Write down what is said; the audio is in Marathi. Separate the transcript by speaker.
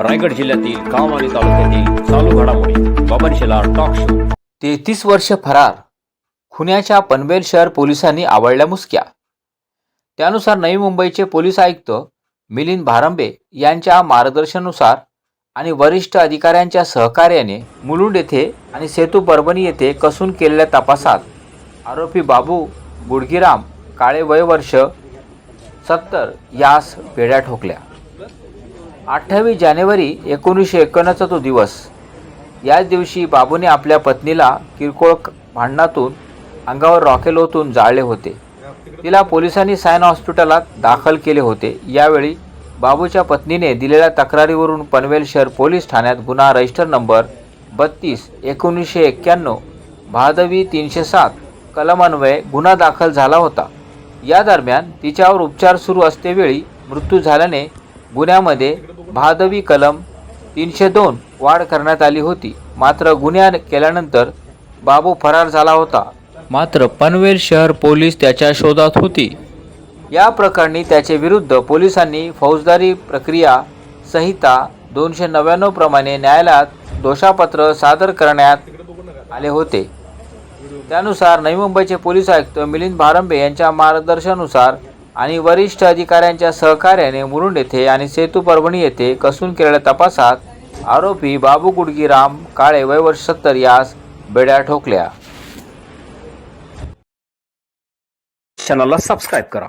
Speaker 1: रायगड जिल्ह्यातील काम आणि तालुक्यातील चालू घडामोडी. बाबनशेला टॉक शो
Speaker 2: तेहतीस वर्ष फरार. खुन्याच्या पनवेल शहर पोलिसांनी आवडल्या मुसक्या. त्यानुसार नवी मुंबईचे पोलीस आयुक्त मिलिंद भारंबे यांच्या मार्गदर्शनानुसार आणि वरिष्ठ अधिकाऱ्यांच्या सहकार्याने मुलुंड येथे आणि सेतू परभणी येथे कसून केलेल्या तपासात आरोपी बाबू गुडगीराम काळे वयवर्ष सत्तर यास पेढ्या ठोकल्या. अठ्ठावीस जानेवारी एकोणीसशे एकोणचा तो दिवस. याच दिवशी बाबूने आपल्या पत्नीला किरकोळ भांडणातून अंगावर रॉकेल ओतून जाळले होते. तिला पोलिसांनी सायन हॉस्पिटलात दाखल केले होते. यावेळी बाबूच्या पत्नीने दिलेल्या तक्रारीवरून पनवेल शहर पोलीस ठाण्यात गुन्हा रजिस्टर नंबर बत्तीस एकोणीसशे एक्क्याण्णव भादवी तीनशे सात कलमान्वये गुन्हा दाखल झाला होता. या दरम्यान तिच्यावर उपचार सुरू असतेवेळी मृत्यू झाल्याने गुन्ह्यामध्ये भादवी कलम तीनशे दोन वाढ करण्यात आली होती. मात्र गुन्हा केल्यानंतर बाबू फरार झाला होता. मात्र पनवेल शहर पोलीस त्याच्या शोधात होती. या प्रकरणी त्याचे विरुद्ध पोलिसांनी फौजदारी प्रक्रिया संहिता दोनशे नव्याण्णव प्रमाणे न्यायालयात दोषापत्र सादर करण्यात आले होते. त्यानुसार नवी मुंबईचे पोलीस आयुक्त मिलिंद भारंबे यांच्या मार्गदर्शनानुसार आणि वरिष्ठ अधिकाऱ्यांच्या सहकार्याने मुरुंड येथे आणि सेतू परभणी येथे कसून केलेल्या तपासात आरोपी बाबू गुडगीराम काळे वयवर्ष सत्तर यास बेड्या ठोकल्या.
Speaker 1: चॅनलला सबस्क्राईब करा.